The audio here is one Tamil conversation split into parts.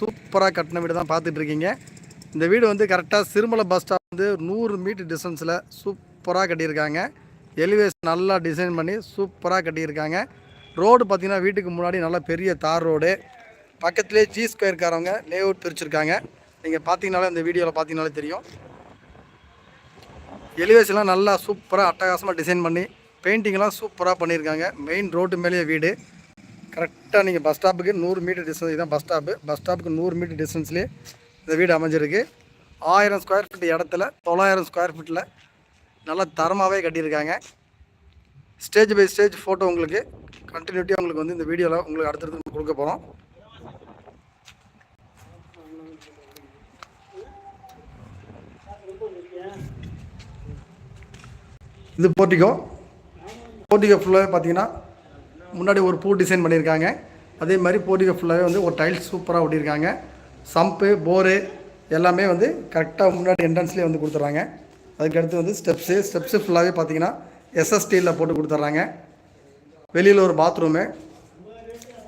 சூப்பராக கட்டின வீடு தான் பார்த்துட்ருக்கீங்க. இந்த வீடு வந்து கரெக்டாக சிறுமலை பஸ் ஸ்டாப் வந்து நூறு மீட்டர் டிஸ்டன்ஸில் சூப்பராக கட்டியிருக்காங்க. எலிவேஷன் நல்லா டிசைன் பண்ணி சூப்பராக கட்டியிருக்காங்க. ரோடு பார்த்திங்கன்னா வீட்டுக்கு முன்னாடி நல்லா பெரிய தார் ரோடு பக்கத்துலேயே ஜி ஸ்கொயர்காரவங்க லே அவுட் பிரிச்சிருக்காங்க. நீங்கள் பார்த்தீங்கனாலே இந்த வீடியோவில் பார்த்தீங்கனாலே தெரியும். எலிவேஷன்லாம் நல்லா சூப்பராக அட்டகாசமாக டிசைன் பண்ணி பெயிண்டிங்லாம் சூப்பராக பண்ணியிருக்காங்க. மெயின் ரோட்டு மேலேயே வீடு. கரெக்டாக நீங்கள் பஸ் ஸ்டாப்புக்கு நூறு மீட்டர் டிஸ்டன்ஸ் இதுதான் பஸ் ஸ்டாப்பு பஸ் ஸ்டாப்புக்கு நூறு மீட்டர் டிஸ்டன்ஸ்லேயே இந்த வீடு அமைஞ்சிருக்கு. ஆயிரம் ஸ்கொயர் ஃபீட் இடத்துல தொள்ளாயிரம் ஸ்கொயர் ஃபீட்டில் நல்லா தரமாகவே கட்டியிருக்காங்க. ஸ்டேஜ் பை ஸ்டேஜ் ஃபோட்டோ உங்களுக்கு கண்டினியூட்டியாக உங்களுக்கு வந்து இந்த வீடியோவில் உங்களுக்கு அடுத்தடுத்து கொடுக்க போகிறோம் இது போர்ட்டிகோ போர்ட்டிகோ ஃபுல்லாகவே பார்த்தீங்கன்னா முன்னாடி ஒரு பூ டிசைன் பண்ணியிருக்காங்க. அதே மாதிரி போர்ட்டிகோ ஃபுல்லாகவே வந்து ஒரு டைல்ஸ் சூப்பராக ஓட்டியிருக்காங்க சம்பு போரு எல்லாமே வந்து கரெக்டாக முன்னாடி என்ட்ரன்ஸ்லேயே வந்து கொடுத்துட்றாங்க. அதுக்கடுத்து வந்து ஸ்டெப்ஸு ஸ்டெப்ஸு ஃபுல்லாகவே பார்த்தீங்கன்னா எஸ்எஸ்டியில் போட்டு கொடுத்துட்றாங்க. வெளியில் ஒரு பாத்ரூமு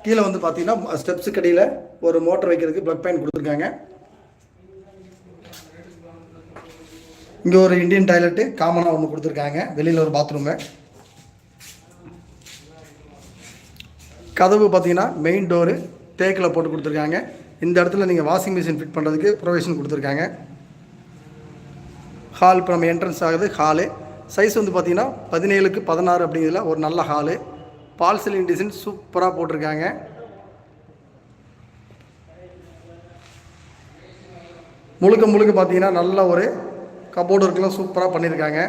கீழே வந்து பார்த்தீங்கன்னா ஸ்டெப்ஸுக்கு அடியில் ஒரு மோட்டர் வைக்கிறதுக்கு ப்ளக் பாயிண்ட் கொடுத்துருக்காங்க. இங்கே ஒரு இந்தியன் டாய்லெட்டு காமனாக ஒன்று கொடுத்துருக்காங்க. வெளியில் ஒரு பாத்ரூமு கதவு பார்த்தீங்கன்னா மெயின் டோரு தேக்கில் போட்டு கொடுத்துருக்காங்க. இந்த இடத்துல நீங்கள் வாஷிங் மிஷின் ஃபிட் பண்ணுறதுக்கு ப்ரொவிஷன் கொடுத்துருக்காங்க. ஹால் இப்போ நம்ம என்ட்ரன்ஸ் ஆகுது ஹாலு சைஸ் வந்து பார்த்தீங்கன்னா பதினேழுக்கு பதினாறு அப்படிங்கிறதுல ஒரு நல்ல ஹாலு பால் சீலிங் டிசைன் சூப்பராக போட்டிருக்காங்க. முழுக்க முழுக்க பார்த்தீங்கன்னா நல்ல ஒரு கபோர்டு ஒர்க்கெலாம் சூப்பராக பண்ணியிருக்காங்க.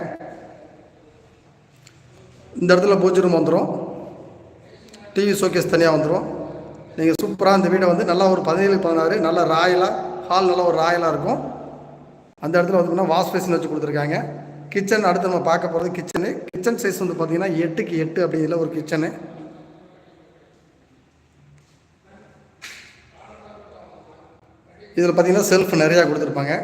இந்த இடத்துல பூஜை ரூம் வந்துடும் டிவி ஷோகேஸ் தனியாக வந்துடும் நீங்கள் சூப்பராக அந்த வீடை வந்து நல்லா ஒரு பதினேழு பதினாறு நல்ல ராயலாக ஹால் நல்லா ஒரு ராயலாக இருக்கும். அந்த இடத்துல வந்து வாஷ் பேசின் வச்சு கொடுத்துருக்காங்க. கிச்சன் அடுத்து நம்ம பார்க்க போகிறது கிச்சனு கிச்சன் சைஸ் வந்து பார்த்தீங்கன்னா எட்டுக்கு எட்டு அப்படிங்கிற ஒரு கிச்சனு இதில் பார்த்தீங்கன்னா செல்ஃப் நிறையா கொடுத்துருப்பாங்க.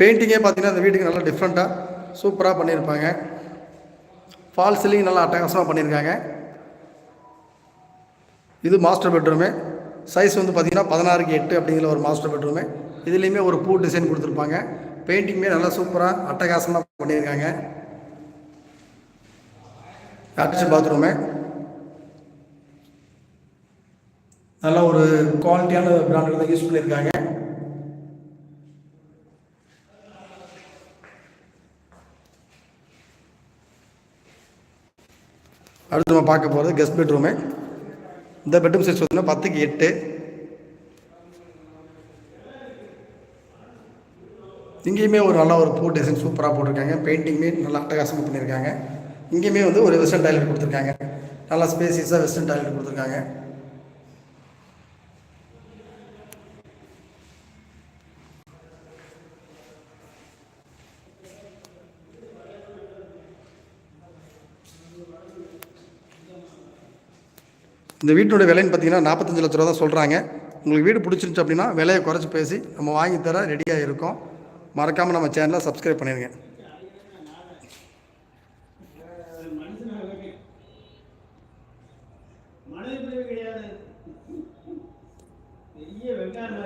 பெயிண்டிங்கே பார்த்தீங்கன்னா அந்த வீட்டுக்கு நல்லா டிஃப்ரெண்ட்டாக சூப்பராக பண்ணியிருப்பாங்க. ஃபால் சீலிங் நல்லா அட்டகாசமாக பண்ணியிருக்காங்க. இது மாஸ்டர் பெட்ரூமு சைஸ் வந்து பார்த்திங்கன்னா பதினாறுக்கு எட்டு அப்படிங்கிற ஒரு மாஸ்டர் பெட்ரூமு இதுலேயுமே ஒரு பூ டிசைன் கொடுத்துருப்பாங்க. பெயிண்டிங்குமே நல்லா சூப்பராக அட்டகாசமாக பண்ணியிருக்காங்க. அட்டாச் பாத்ரூமு நல்லா ஒரு குவாலிட்டியான பிராண்டில் தான் யூஸ் பண்ணியிருக்காங்க. அடுத்து நம்ம பார்க்க போகிறது கெஸ்ட் பெட்ரூமு இந்த பெட்ரூம் சைஸ் பார்த்தீங்கன்னா பத்துக்கு எட்டு. இங்கேயுமே ஒரு நல்ல ஒரு பூ டிசைன் சூப்பராக போட்டிருக்காங்க. பெயிண்டிங்குமே நல்லா அட்டகாசமாக பண்ணியிருக்காங்க. இங்கேயுமே வந்து ஒரு வெஸ்டர்ன் டாய்லெட் கொடுத்துருக்காங்க. நல்லா ஸ்பேசியஸாக வெஸ்டர்ன் டாய்லெட் கொடுத்துருக்காங்க. இந்த வீட்டோட விலைன்னு பார்த்தீங்கன்னா நாற்பத்தஞ்சு லட்ச ரூபா தான் சொல்கிறாங்க உங்களுக்கு வீடு பிடிச்சிருந்துச்சு அப்படின்னா விலையை குறைச்சி பேசி நம்ம வாங்கி தர ரெடியாக இருக்கோம். மறக்காமல் நம்ம சேனலை சப்ஸ்கிரைப் பண்ணிடுங்க கிடையாது பெரிய வெங்காயம்